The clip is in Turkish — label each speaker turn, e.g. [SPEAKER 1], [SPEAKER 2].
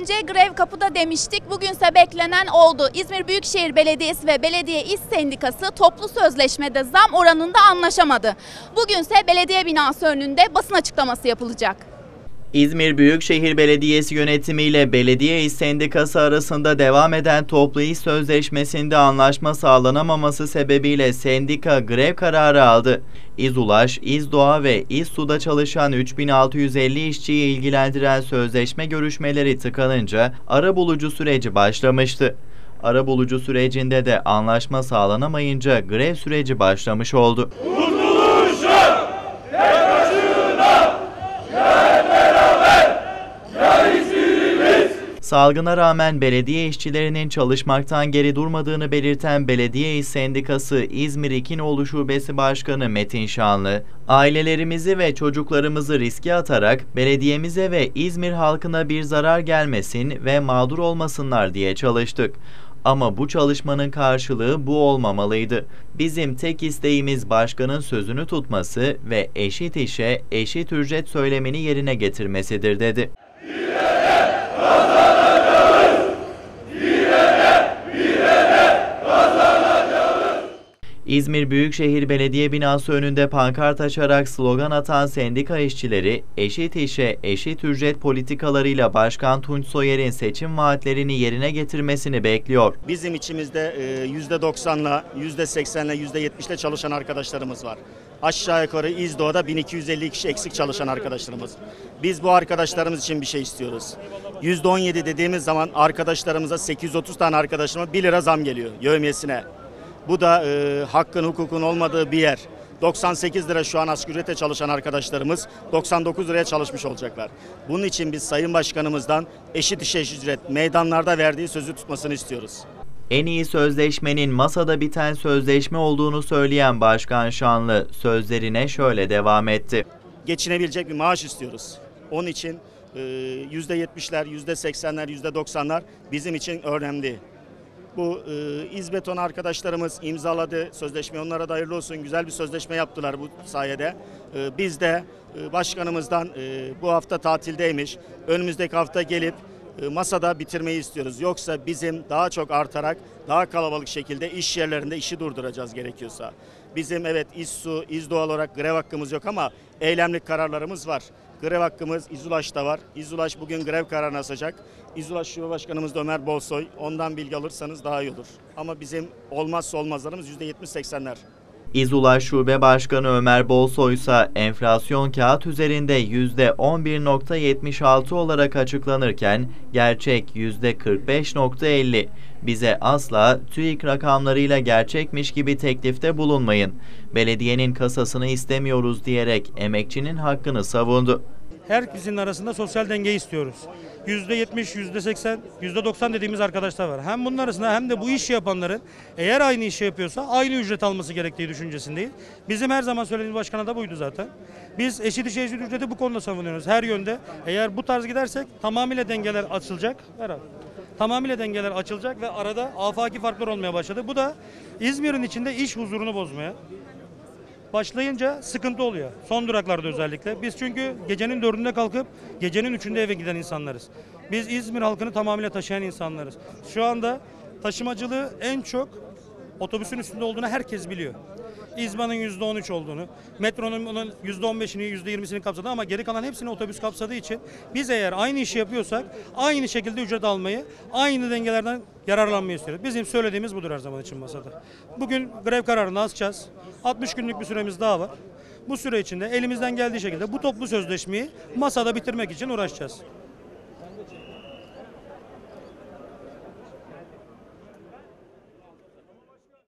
[SPEAKER 1] önce grev kapıda demiştik. Bugünse beklenen oldu. İzmir Büyükşehir Belediyesi ve Belediye İş Sendikası toplu sözleşmede zam oranında anlaşamadı. Bugünse belediye binası önünde basın açıklaması yapılacak.
[SPEAKER 2] İzmir Büyükşehir Belediyesi yönetimi ile Belediye İş Sendikası arasında devam eden toplu iş sözleşmesinde anlaşma sağlanamaması sebebiyle sendika grev kararı aldı. İzulaş, İzdoğa ve İzsu'da çalışan 3650 işçiyi ilgilendiren sözleşme görüşmeleri tıkanınca arabulucu süreci başlamıştı. Arabulucu sürecinde de anlaşma sağlanamayınca grev süreci başlamış oldu. Salgına rağmen belediye işçilerinin çalışmaktan geri durmadığını belirten Belediye İş Sendikası İzmir İkinoğlu Şubesi Başkanı Metin Şanlı, ailelerimizi ve çocuklarımızı riske atarak belediyemize ve İzmir halkına bir zarar gelmesin ve mağdur olmasınlar diye çalıştık. Ama bu çalışmanın karşılığı bu olmamalıydı. Bizim tek isteğimiz başkanın sözünü tutması ve eşit işe eşit ücret söylemini yerine getirmesidir dedi. İzmir Büyükşehir Belediye binası önünde pankart açarak slogan atan sendika işçileri, eşit işe, eşit ücret politikalarıyla Başkan Tunç Soyer'in seçim vaatlerini yerine getirmesini bekliyor.
[SPEAKER 3] Bizim içimizde e, %90'la, %80'le, %70'le çalışan arkadaşlarımız var. Aşağı yukarı İzdoğa'da 1250 kişi eksik çalışan arkadaşlarımız. Biz bu arkadaşlarımız için bir şey istiyoruz. %17 dediğimiz zaman arkadaşlarımıza 830 tane arkadaşıma 1 lira zam geliyor yövmiyesine. Bu da e, hakkın hukukun olmadığı bir yer. 98 lira şu an asgari ücrete çalışan arkadaşlarımız 99 liraya çalışmış olacaklar. Bunun için biz Sayın Başkanımızdan eşit işe eşit ücret meydanlarda verdiği sözü tutmasını istiyoruz.
[SPEAKER 2] En iyi sözleşmenin masada biten sözleşme olduğunu söyleyen Başkan Şanlı sözlerine şöyle devam etti.
[SPEAKER 3] Geçinebilecek bir maaş istiyoruz. Onun için e, %70'ler, %80'ler, %90'lar bizim için önemli. Bu e, İzbeton arkadaşlarımız imzaladı sözleşme. Onlara da hayırlı olsun. Güzel bir sözleşme yaptılar bu sayede. E, biz de e, başkanımızdan e, bu hafta tatildeymiş. Önümüzdeki hafta gelip e, masada bitirmeyi istiyoruz. Yoksa bizim daha çok artarak daha kalabalık şekilde iş yerlerinde işi durduracağız gerekiyorsa. Bizim evet İSSU, İzdoğal olarak grev hakkımız yok ama eylemlik kararlarımız var. Grev hakkımız İzulaş'ta var. İzulaş bugün grev kararını asacak. İzulaş Şube Başkanımız da Ömer Bolsoy. Ondan bilgi alırsanız daha iyi olur. Ama bizim olmazsa olmazlarımız %70-80'ler.
[SPEAKER 2] İzulaş Şube Başkanı Ömer Bolsoy ise enflasyon kağıt üzerinde %11.76 olarak açıklanırken gerçek %45.50. Bize asla TÜİK rakamlarıyla gerçekmiş gibi teklifte bulunmayın. Belediyenin kasasını istemiyoruz diyerek emekçinin hakkını savundu.
[SPEAKER 4] Herkesin arasında sosyal denge istiyoruz. %70, %80, %90 dediğimiz arkadaşlar var. Hem bunun arasında hem de bu işi yapanların eğer aynı işi yapıyorsa aynı ücret alması gerektiği düşüncesindeyiz. Bizim her zaman söylediğimiz başkana da buydu zaten. Biz eşit işe eşit ücreti bu konuda savunuyoruz. Her yönde eğer bu tarz gidersek tamamıyla dengeler açılacak. Herhalde. Tamamıyla dengeler açılacak ve arada afaki farklar olmaya başladı. Bu da İzmir'in içinde iş huzurunu bozmaya, başlayınca sıkıntı oluyor. Son duraklarda özellikle. Biz çünkü gecenin dördünde kalkıp gecenin üçünde eve giden insanlarız. Biz İzmir halkını tamamıyla taşıyan insanlarız. Şu anda taşımacılığı en çok otobüsün üstünde olduğunu herkes biliyor. İzban'ın %13 olduğunu, metronun bunun %15'ini, %20'sini kapsadı ama geri kalan hepsini otobüs kapsadığı için biz eğer aynı işi yapıyorsak aynı şekilde ücret almayı, aynı dengelerden yararlanmayı istiyoruz. Bizim söylediğimiz budur her zaman için masada. Bugün grev kararını asacağız. 60 günlük bir süremiz daha var. Bu süre içinde elimizden geldiği şekilde bu toplu sözleşmeyi masada bitirmek için uğraşacağız.